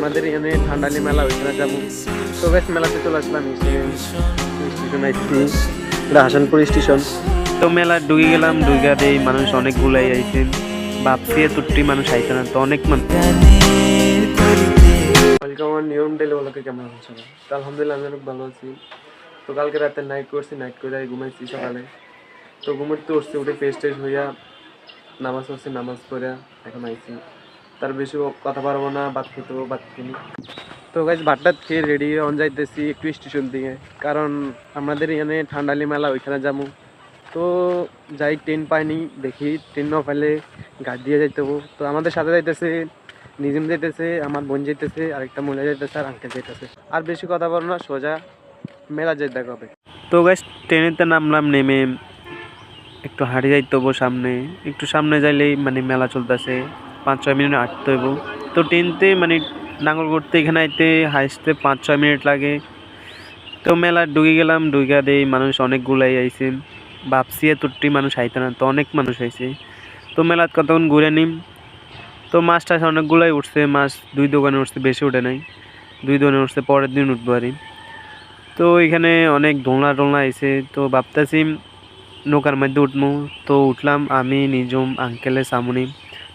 আমাদের এখানে ঠান্ডালি মেলা ওইখানে যাব। তো বেশ, মেলাতে চলে আসলাম স্টেশন হাসানপুর স্টেশন। তো মেলা ঢুকে গেলাম এই মানুষ অনেকগুলাই আইছে। ভাবছি এতটি মানুষ আইছে না, তো অনেক মানুষ। আমার নিয়ম ডেলে বলোকে কেমন আছে তো আলহামদুলিল্লাহ আমি অনেক ভালো আছি। তো কালকে রাতে নাইট করছি নাইট করে ঘুমাইছি সকালে। তো ঘুমোতে উঠছি, উঠে ফ্রেশ ট্রেশ হইয়া নামাজ পড়ছি, নামাজ পড়ে এখন আইছি। তার বেশি কথা পারব না বাদ খেতেও বাদ কিনি তো গাছ ভাতটা খেয়ে রেডি অন যাইতেছি একটু স্টেশন দিকে কারণ আমাদের এখানে ঠান্ডালি মেলা, ওইখানে যাব। তো যাই ট্রেন পাইনি দেখি ট্রেন না পাইলে গাড়ি দিয়ে যাইতে হব। তো আমাদের সাথে যাইতেছে নিজম যাইতেছে, আমার বোন যাইতেছে, আরেকটা মহিলা যাইতেছে, আর আঙ্কেল যাইতেছে। আর বেশি কথা বলো না, সোজা মেলা যাই দেখা হবে। তো গাছ ট্রেনেতে নামলাম, নেমে একটু হাঁটি যাইতে হব সামনে। একটু সামনে যাইলেই মানে মেলা চলতেছে। পাঁচ ছয় মিনিট হাঁটতে হইব। তো টেনতে মানে নাঙ্গল করতে এখানে আইতে, হাসতে পাঁচ ছয় মিনিট লাগে। তো মেলা ঢুকে গেলাম, ঢুকে দেই মানুষ অনেকগুলাই আইছে। ভাবছি এতটি মানুষ আইতে না, তো অনেক মানুষ আইছে। তো মেলাত কতক্ষণ ঘুরে নিম? তো মাছ টাছ অনেকগুলাই উঠছে, মাছ দুই দোকানে উঠছে, বেশি উঠে নাই। দুই দোকানে উঠছে, পরের দিন উঠবো আরই তো এখানে অনেক দোলনা টোলনা আইছে, তো ভাবতেছি নৌকার মধ্যে উঠবো। তো উঠলাম আমি, নিজম আঙ্কেলে সামনি।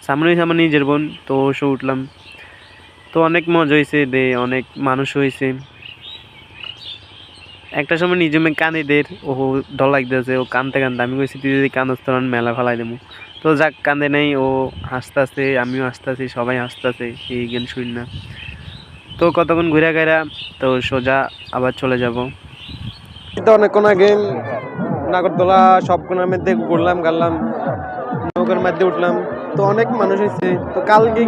সামনে সামনে নিজের বোন, তো সে উঠলাম। তো অনেক মজা হয়েছে দে অনেক মানুষ হয়েছে একটা সময় নিজমে কানে দের ও ডর লাগতেছে, ও কানতে কানতে। আমি কইছি, তুই যদি কান্দস তোর আমি মেলা ফেলাই দেবো। তো যাক কান্দে নেই, ও হাসতাছে, আমিও হাসতাছি, সবাই হাসতাছে, এই জ্ঞান শুন না। তো কতক্ষণ ঘুরে গেরা তো সোজা আবার চলে যাব। তো অনেকক্ষণ আগে নাগরদোলা সব কোনার মধ্যে ঘুরলাম গাড়লাম নৌকার মধ্যে উঠলাম। তো অনেক মানুষ হয়েছে। তো কালকে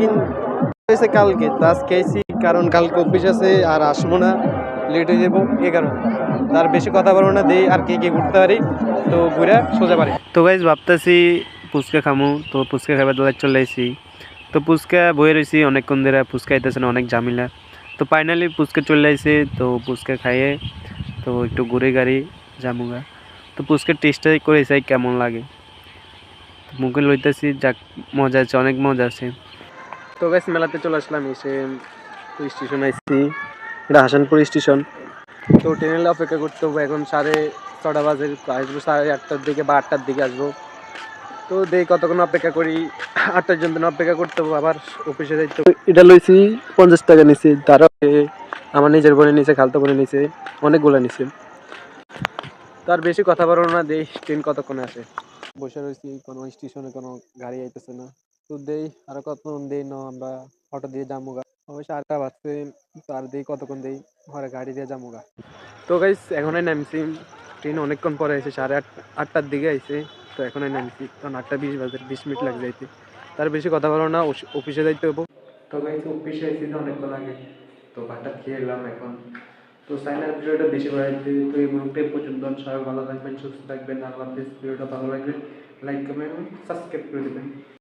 হয়েছে কালকে। তো আজকে আইসি কারণ কালকে অফিস আছে আর আসব না। লেট হয়ে যাব, এ কারণে। তার বেশি কথা বলব না, দেই আর কে কে ঘুরতে পারি। তো ঘুরে সোজা পারি তো গাইজ ভাবতেছি ফুচকা খামু। তো ফুচকা খাবার দোলাই চলে আইসি তো ফুচকা বয়ে রয়েছি অনেকক্ষণ ধরে ফুচকা আইতেছে না, অনেক ঝামেলা। তো ফাইনালি ফুচকা চলে আইসে তো ফুচকা খাইয়ে, তো একটু ঘুরে গাড়ি জামুগা তো ফুচকার টেস্টটাই করে চাই কেমন লাগে? মুখে লইতেছি, যাক, মজা আছে, অনেক মজা আছে। তো গাইস মেলাতে চলে আসলাম, এসে স্টেশন আইসি এটা হাসানপুর স্টেশন। তো ট্রেনে অপেক্ষা করতে হবে, এখন সাড়ে ছটা বাজে, আসব সাড়ে আটটার দিকে বা আটটার দিকে আসব। তো দেই, কতক্ষণ অপেক্ষা করি, আটটার জন্য অপেক্ষা করতে হবে, আবার অফিসে যাইতে এটা লইছি, পঞ্চাশ টাকা নিছি, তারা আমার নিজের বোনে নিচে খালতো বোনে নিচে অনেকগুলো নিছে। তার বেশি কথা বলো না, দেই ট্রেন কতক্ষণে আসে? বসে রয়েছি, কোনো স্টেশনে কোনো গাড়ি আইতেছে না। তো দেই, আর কতক্ষণ দেই না, আমরা অটো দিয়ে যাব গা। অবশ্য আটটা বাজছে, তো আর দেই কতক্ষণ দেই, ঘরে গাড়ি দিয়ে যাব গা। তো গাইস এখনই নামছি। ট্রেন অনেকক্ষণ পরে এসে সাড়ে আট, আটটার দিকে আইছে, তো এখনই নামছি। কারণ আটটা বিশ বাজে, বিশ মিনিট লাগে যাইতে। তার বেশি কথা বলো না অফিসে যাইতে হব। তো গাইস অফিসে আইছি অনেকক্ষণ আগে। তো ভাতটা খেয়ে এলাম এখন। তো সাইনার ভিডিওটা বেশি বাড়াইতে তো এই মুহূর্তে পর্যন্ত সবাই ভালো থাকবেন, সুস্থ থাকবেন, আল্লাহ ভিডিওটা ভালো লাগবে লাইক কমেন্ট সাবস্ক্রাইব করে দেবেন।